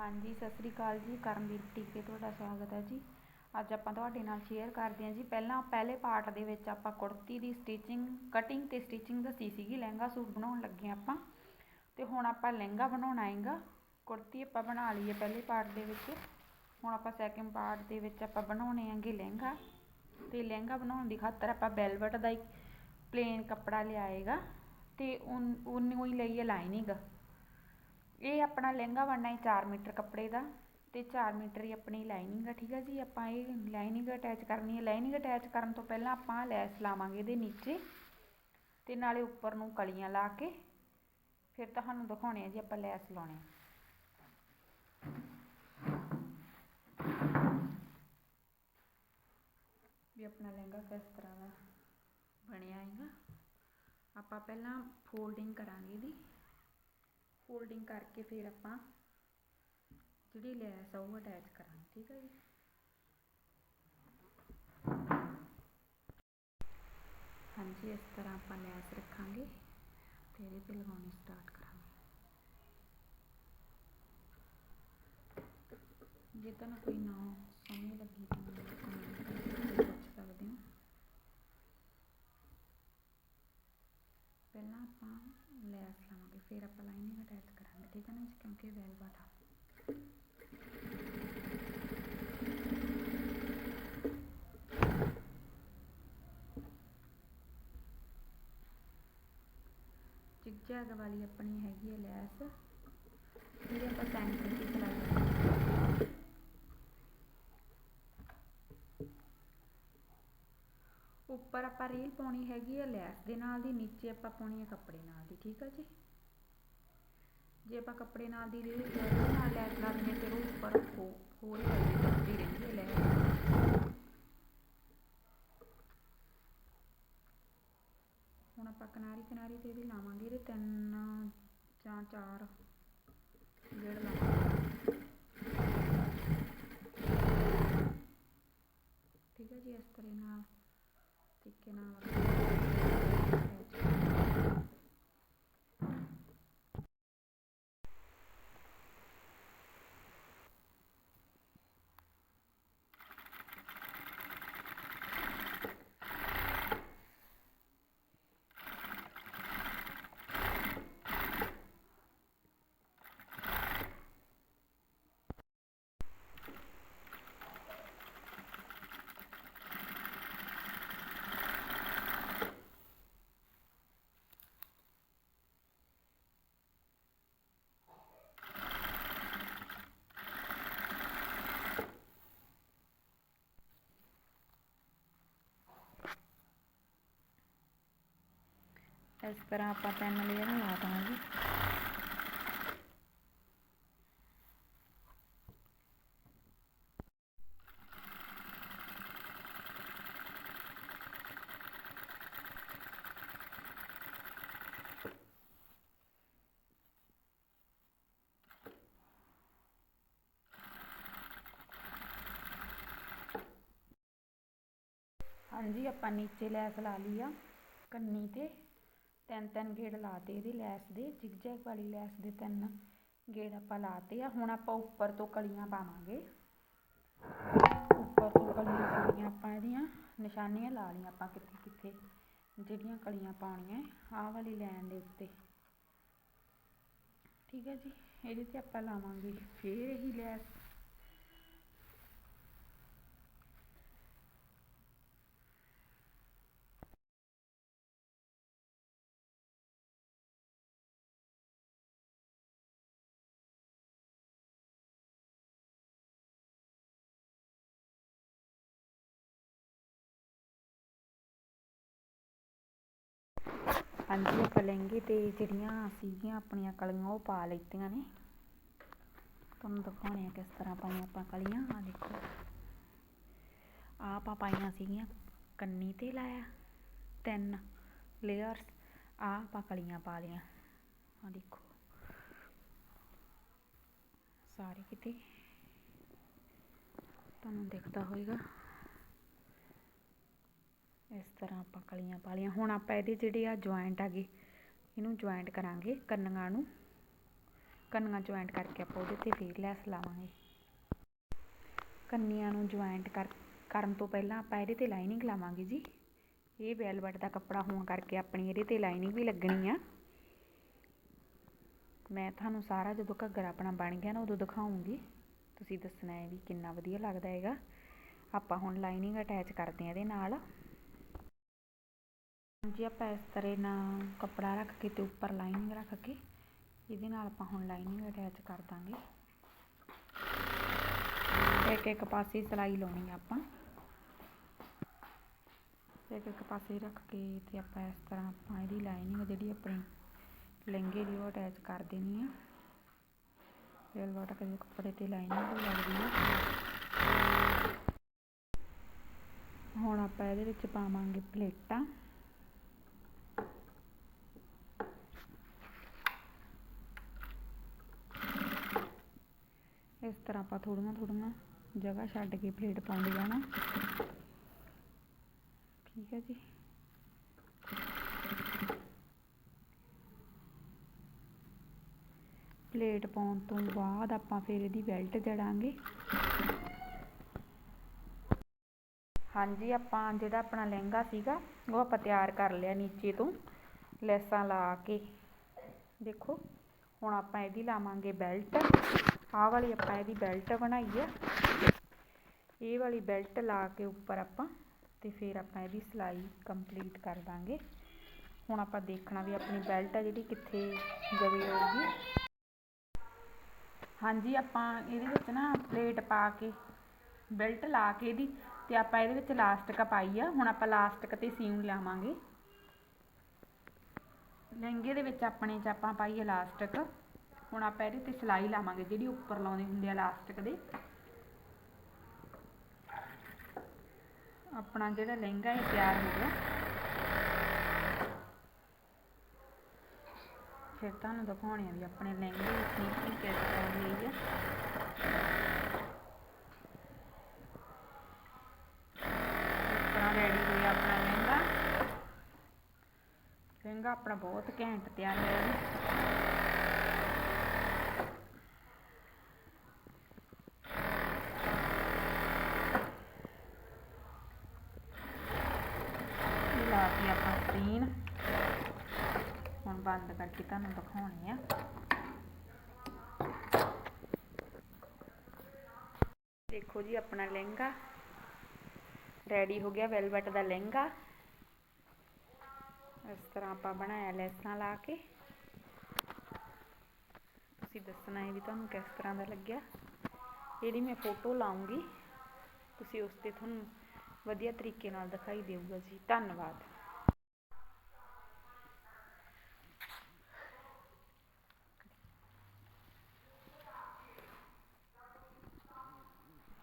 ਹਾਂਜੀ, ਸਤਿ ਸ੍ਰੀ ਅਕਾਲ ਜੀ। ਕਰਮਵੀਰ ਟੀਕੇ ਤੁਹਾਡਾ ਸਵਾਗਤ ਹੈ ਜੀ। ਅੱਜ ਆਪਾਂ ਤੁਹਾਡੇ ਨਾਲ ਸ਼ੇਅਰ ਕਰਦੇ ਹਾਂ ਜੀ। ਪਹਿਲਾਂ ਪਹਿਲੇ ਪਾਰਟ ਦੇ ਵਿੱਚ ਆਪਾਂ ਕੁੜਤੀ ਦੀ ਸਟਿਚਿੰਗ ਕਟਿੰਗ ਤੇ ਸਟਿਚਿੰਗ ਦੱਸੀ ਸੀਗੀ। ਲਹਿੰਗਾ ਸੂਟ ਬਣਾਉਣ ਲੱਗੇ ਆਪਾਂ। ਤੇ ਹੁਣ ਆਪਾਂ ਲਹਿੰਗਾ ਬਣਾਉਣਾ ਹੈਗਾ। ਕੁੜਤੀ ਆਪਾਂ ਬਣਾ ਲਈਏ ਪਹਿਲੇ ਪਾਰਟ ਦੇ ਵਿੱਚ। ਹੁਣ ਆਪਾਂ ਸੈਕਿੰਡ ਪਾਰਟ ਦੇ ਵਿੱਚ ਆਪਾਂ ਬਣਾਉਣੇ ਹੈਗੇ ਲਹਿੰਗਾ। ਤੇ ਲਹਿੰਗਾ ਬਣਾਉਣ ਦੀ ਖਾਤਰ ਆਪਾਂ ਵੈਲਵਟ ਦਾ ਇੱਕ ਪਲੇਨ ਕੱਪੜਾ ਲਿਆਏਗਾ। ਤੇ ਉਹਨੂੰ ਹੀ ਲਈਏ ਲਾਈਨਿੰਗ ਇਹ ਆਪਣਾ ਲਹਿੰਗਾ ਬਣਨਾ ਹੈ ਚਾਰ ਮੀਟਰ ਕੱਪੜੇ ਦਾ ਅਤੇ ਚਾਰ ਮੀਟਰ ਹੀ ਆਪਣੀ ਲਾਈਨਿੰਗ ਆ, ਠੀਕ ਆ ਜੀ? ਆਪਾਂ ਇਹ ਲਾਈਨਿੰਗ ਅਟੈਚ ਕਰਨੀ ਹੈ। ਲਾਈਨਿੰਗ ਅਟੈਚ ਕਰਨ ਤੋਂ ਪਹਿਲਾਂ ਆਪਾਂ ਲੈਸ ਲਾਵਾਂਗੇ ਇਹਦੇ ਨੀਚੇ ਅਤੇ ਨਾਲੇ ਉੱਪਰ ਨੂੰ ਕਲੀਆਂ ਲਾ ਕੇ ਫਿਰ ਤੁਹਾਨੂੰ ਦਿਖਾਉਣੇ ਆ ਜੀ ਆਪਾਂ ਲੈਸ ਲਾਉਣੇ ਵੀ ਆਪਣਾ ਲਹਿੰਗਾ ਕਿਸ ਤਰ੍ਹਾਂ ਦਾ ਬਣਿਆ ਹੈਗਾ। ਆਪਾਂ ਪਹਿਲਾਂ ਫੋਲਡਿੰਗ ਕਰਾਂਗੇ ਇਹਦੀ। ਫੋਲਡਿੰਗ ਕਰਕੇ ਫਿਰ ਆਪਾਂ ਜਿਹੜੀ ਲੈਸ ਆ ਉਹ ਅਟੈਚ ਕਰਾਂਗੇ, ਠੀਕ ਹੈ ਜੀ? ਹਾਂਜੀ, ਇਸ ਤਰ੍ਹਾਂ ਆਪਾਂ ਲੈਸ ਰੱਖਾਂਗੇ ਤੇ ਇਹਦੇ ਤੇ ਲਗਾਉਣੀ ਸਟਾਰਟ ਕਰਾਂਗੇ। ਜੇ ਤੁਹਾਨੂੰ ਕੋਈ ਨਾ ਸਮਝ ਲੱਗੀ ਤਾਂ ਕਮੈਂਟ ਕਰਕੇ ਪੁੱਛ ਸਕਦੇ ਹੋ ਪਹਿਲਾਂ ਆਪਾਂ ਲੈਸ ਲਾਵਾਂਗੇ ਫਿਰ ਆਪਾਂ ਲਾਈਨਿੰਗ ਅਟੈਚ ਕਰਾਂਗੇ ਠੀਕ ਹੈ ਨਾ ਜੀ ਕਿਉਂਕਿ ਵੈਲਵਟ ਆ ਜਿਗਜੈਗ ਵਾਲੀ ਆਪਣੀ ਹੈਗੀ ਹੈ ਲੈਸ ਇਹ ਆਪਾਂ ਸੈਂਟਰ 'ਚ ਚਲਾਈ ਉੱਪਰ ਆਪਾਂ ਰੀਲ ਪਾਉਣੀ ਹੈਗੀ ਆ ਲੈਸ ਦੇ ਨਾਲ ਦੀ, ਨੀਚੇ ਆਪਾਂ ਪਾਉਣੀ ਹੈ ਕੱਪੜੇ ਨਾਲ ਦੀ, ਠੀਕ ਆ ਜੀ? ਜੇ ਆਪਾਂ ਕੱਪੜੇ ਨਾਲ ਦੀ ਰੀਲ ਨਾਲ ਲੈਸ ਲਾ ਦਿੰਦੇ ਫਿਰ ਉਹ ਉੱਪਰ ਹੋ ਹੋਰ ਹੀ ਰਹਿੰਦੀ ਹੈ ਲੈਸ ਹੁਣ ਆਪਾਂ ਕਿਨਾਰੀ ਕਿਨਾਰੀ ਤੇ ਵੀ ਲਾਵਾਂਗੇ, ਇਹਦੇ ਤਿੰਨ ਜਾਂ ਚਾਰ ਗੇੜ ਲਾਵਾਂਗੇ। ਠੀਕ ਹੈ ਜੀ, ਇਸ ਤਰ੍ਹਾਂ ਨਾਲ ਤਰੀਕੇ ਨਾਲ ਇਸ ਤਰ੍ਹਾਂ ਆਪਾਂ ਤਿੰਨ ਲੇਅਰ ਲਾ ਦਾਂਗੇ ਹਾਂਜੀ, ਆਪਾਂ ਨੀਚੇ ਲੈਸ ਲਾ ਲਈ ਆ। ਕੰਨੀ ਤੇ ਤਿੰਨ ਤਿੰਨ ਗੇੜ ਲਾਤੇ ਇਹਦੇ ਲੈਸ ਦੇ, ਜਿਗਜੈਗ ਵਾਲੀ ਲੈਸ ਦੇ ਤਿੰਨ ਗੇੜ ਆਪਾਂ ਲਾਤੇ ਆ। ਹੁਣ ਆਪਾਂ ਉੱਪਰ ਤੋਂ ਕਲੀਆਂ ਪਾਵਾਂਗੇ। ਉੱਪਰ ਤੋਂ ਕਲੀਆਂ ਪਾਉਣੀਆਂ ਆਪਾਂ ਇਹਦੀਆਂ। ਨਿਸ਼ਾਨੀਆਂ ਲਾ ਲਈਆਂ ਆਪਾਂ ਕਿੱਥੇ ਕਿੱਥੇ ਜਿਹੜੀਆਂ ਕਲੀਆਂ ਪਾਉਣੀਆਂ ਆਹ ਵਾਲੀ ਲਾਈਨ ਦੇ ਉੱਤੇ। ਠੀਕ ਹੈ ਜੀ? ਇਹਦੇ ਤੇ ਆਪਾਂ ਲਾਵਾਂਗੇ ਫੇਰ ਇਹੀ ਲੈਸ। ਹਾਂਜੀ, ਆਪਾਂ ਲਹਿੰਗੇ ਤੇ ਜਿਹੜੀਆਂ ਸੀਗੀਆਂ ਆਪਣੀਆਂ ਕਲੀਆਂ, ਉਹ ਪਾ ਲਈਆਂ ਨੇ। ਤੁਹਾਨੂੰ ਦਿਖਾਉਣੇ ਆ ਕਿਸ ਤਰ੍ਹਾਂ ਪਾਈਆਂ ਆਪਾਂ ਕਲੀਆਂ ਆ ਦੇਖੋ। ਆਪਾਂ ਪਾਈਆਂ ਸੀਗੀਆਂ, ਕੰਨੀ ਤੇ ਲਾਇਆ, ਤਿੰਨ ਲੇਅਰਸ ਆ ਆਪਾਂ ਕਲੀਆਂ ਪਾ ਲਿਆ ਆ ਦੇਖੋ। ਸਾਰੇ ਕਿਤੇ। ਤੁਹਾਨੂੰ ਦਿਖਦਾ ਹੋਏਗਾ। ਇਸ ਤਰ੍ਹਾਂ ਆਪਾਂ ਕਲੀਆਂ ਪਾ ਲਈਆਂ। ਹੁਣ ਆਪਾਂ ਇਹਦੇ ਜਿਹੜੇ ਆ ਜੁਆਇੰਟ ਆਗੇ ਇਹਨੂੰ ਜੁਆਇੰਟ ਕਰਾਂਗੇ ਕੰਨੀਆਂ ਨੂੰ। ਕੰਨੀਆਂ ਜੁਆਇੰਟ ਕਰਕੇ ਆਪਾਂ ਉਹਦੇ ਤੇ ਫੇਰ ਲੈਸ ਲਾਵਾਂਗੇ। ਕੰਨੀਆਂ ਨੂੰ ਜੁਆਇੰਟ ਕਰ, ਕਰਨ ਤੋਂ ਪਹਿਲਾਂ ਆਪਾਂ ਇਹਦੇ ਤੇ ਲਾਈਨਿੰਗ ਲਾਵਾਂਗੇ ਜੀ। ਇਹ ਵੈਲਵਟ ਦਾ ਕੱਪੜਾ ਹੋਣ ਕਰਕੇ ਆਪਣੀ ਇਹਦੇ ਤੇ ਲਾਈਨਿੰਗ ਵੀ ਲੱਗਣੀ ਆ। ਮੈਂ ਤੁਹਾਨੂੰ ਸਾਰਾ ਜਦੋਂ ਘੱਗਰ ਆਪਣਾ ਬਣ ਗਿਆ ਨਾ ਉਦੋਂ ਦਿਖਾਉਂਗੀ। ਤੁਸੀਂ ਦੱਸਣਾ ਹੈ ਵੀ ਕਿੰਨਾ ਵਧੀਆ ਲੱਗਦਾ ਹੈਗਾ। ਆਪਾਂ ਹੁਣ ਲਾਈਨਿੰਗ ਅਟੈਚ ਕਰਦੇ ਹਾਂ ਇਹਦੇ ਨਾਲ। ਜੀ ਆਪਾਂ ਇਸ ਤਰ੍ਹਾਂ ਨਾਲ ਕੱਪੜਾ ਰੱਖ ਕੇ ਤੇ ਉੱਪਰ ਲਾਈਨਿੰਗ ਰੱਖ ਕੇ ਇਹਦੇ ਨਾਲ ਆਪਾਂ ਹੁਣ ਲਾਈਨਿੰਗ ਅਟੈਚ ਕਰ ਦਾਂਗੇ। ਇੱਕ ਇੱਕ ਪਾਸੇ ਸਿਲਾਈ ਲਾਉਣੀ ਆ ਆਪਾਂ। ਇੱਕ ਇੱਕ ਪਾਸੇ ਰੱਖ ਕੇ ਤੇ ਆਪਾਂ ਇਸ ਤਰ੍ਹਾਂ ਆਪਾਂ ਇਹਦੀ ਲਾਈਨਿੰਗ ਜਿਹੜੀ ਆਪਣੀ ਲਹਿੰਗੇ ਦੀ ਉਹ ਅਟੈਚ ਕਰ ਦੇਣੀ ਆ। ਫਿਰ ਵਾਟਾ ਕੇ ਕੱਪੜੇ ਤੇ ਲਾਈਨਿੰਗ ਵੀ ਲੱਗਦੀ ਆ। ਹੁਣ ਆਪਾਂ ਇਹਦੇ ਵਿੱਚ ਪਾਵਾਂਗੇ ਪਲੇਟਾਂ। ਇਸ ਤਰ੍ਹਾਂ ਆਪਾਂ ਥੋੜੀਆਂ ਥੋੜੀਆਂ ਜਗ੍ਹਾ ਛੱਡ ਕੇ ਪਲੇਟ ਪਾਉਂਦੇ ਜਾਣਾ। ਠੀਕ ਹੈ ਜੀ। ਪਲੇਟ ਪਾਉਣ ਤੋਂ ਬਾਅਦ ਆਪਾਂ ਫਿਰ ਇਹਦੀ ਬੈਲਟ ਜੜਾਂਗੇ। ਹਾਂਜੀ, ਆਪਾਂ ਜਿਹੜਾ ਆਪਣਾ ਲਹਿੰਗਾ ਸੀਗਾ, ਉਹ ਆਪਾਂ ਤਿਆਰ ਕਰ ਲਿਆ ਨੀਚੇ ਤੋਂ, ਲੈਸਾਂ ਲਾ ਕੇ। ਦੇਖੋ, ਹੁਣ ਆਪਾਂ ਇਹਦੀ ਲਾਵਾਂਗੇ ਬੈਲਟ ਆਹ ਵਾਲੀ ਆਪਾਂ ਇਹਦੀ ਬੈਲਟ ਬਣਾਈ ਆ। ਇਹ ਵਾਲੀ ਬੈਲਟ ਲਾ ਕੇ ਉੱਪਰ ਆਪਾਂ ਤੇ ਫਿਰ ਆਪਾਂ ਇਹਦੀ ਸਿਲਾਈ ਕੰਪਲੀਟ ਕਰ ਦਾਂਗੇ। ਹੁਣ ਆਪਾਂ ਦੇਖਣਾ ਵੀ ਆਪਣੀ ਬੈਲਟ ਆ ਜਿਹੜੀ ਕਿੱਥੇ ਜਵੇ ਹੋਊਗੀ। ਹਾਂਜੀ, ਆਪਾਂ ਇਹਦੇ ਵਿੱਚ ਨਾ ਪਲੇਟ ਪਾ ਕੇ ਬੈਲਟ ਲਾ ਕੇ ਇਹਦੀ ਤੇ ਆਪਾਂ ਇਹਦੇ ਵਿੱਚ ਲਾਸਟਿਕ ਪਾਈ ਆ। ਹੁਣ ਆਪਾਂ ਲਾਸਟਿਕ ਤੇ ਸੀਮ ਲਾਵਾਂਗੇ ਲਹਿੰਗੇ ਦੇ ਵਿੱਚ ਆਪਣੇ ਚ ਆਪਾਂ ਪਾਈ ਇਲਾਸਟਿਕ ਹੁਣ ਆਪਾਂ ਇਹਦੇ ਤੇ ਸਿਲਾਈ ਲਾਵਾਂਗੇ, ਜਿਹੜੀ ਉੱਪਰ ਲਾਉਂਦੇ ਹੁੰਦੇ ਆ ਇਲਾਸਟਿਕ ਦੇ। ਆਪਣਾ ਜਿਹੜਾ ਲਹਿੰਗਾ ਇਹ ਤਿਆਰ ਹੋ ਗਿਆ। ਫਿਰ ਤੁਹਾਨੂੰ ਦਿਖਾਉਣੇ ਆ ਵੀ ਆਪਣੇ ਲਹਿੰਗੇ ਦੀ ਫਿਨਿਸ਼ਿੰਗ ਕਿਸ ਤਰ੍ਹਾਂ ਹੋਈ ਆ। ਇਸ ਤਰ੍ਹਾਂ ਰੈਡੀ ਹੋਇਆ ਆਪਣਾ ਲਹਿੰਗਾ। ਲਹਿੰਗਾ ਆਪਣਾ ਬਹੁਤ ਘੈਂਟ ਤਿਆਰ ਹੋਇਆ ਜੀ ਲਾ ਕੇ ਹੁਣ ਬੰਦ ਕਰਕੇ ਤੁਹਾਨੂੰ ਦਿਖਾਉਣੀ ਆ। ਦੇਖੋ ਜੀ ਆਪਣਾ ਲਹਿੰਗਾ। ਰੈਡੀ ਹੋ ਗਿਆ ਵੈਲਵਟ ਦਾ ਲਹਿੰਗਾ। ਇਸ ਤਰ੍ਹਾਂ ਆਪਾਂ ਬਣਾਇਆ ਲੈਸਾਂ ਲਾ ਕੇ। ਤੁਸੀਂ ਦੱਸਣਾ ਹੈ ਵੀ ਤੁਹਾਨੂੰ ਕਿਸ ਤਰ੍ਹਾਂ ਦਾ ਲੱਗਿਆ। ਇਹਦੀ ਮੈਂ ਫੋਟੋ ਲਾਉਂਗੀ। ਤੁਸੀਂ ਉਸ ਤੇ ਤੁਹਾਨੂੰ ਵਧੀਆ ਤਰੀਕੇ ਨਾਲ ਦਿਖਾਈ ਦੇਊਗਾ ਜੀ। ਧੰਨਵਾਦ।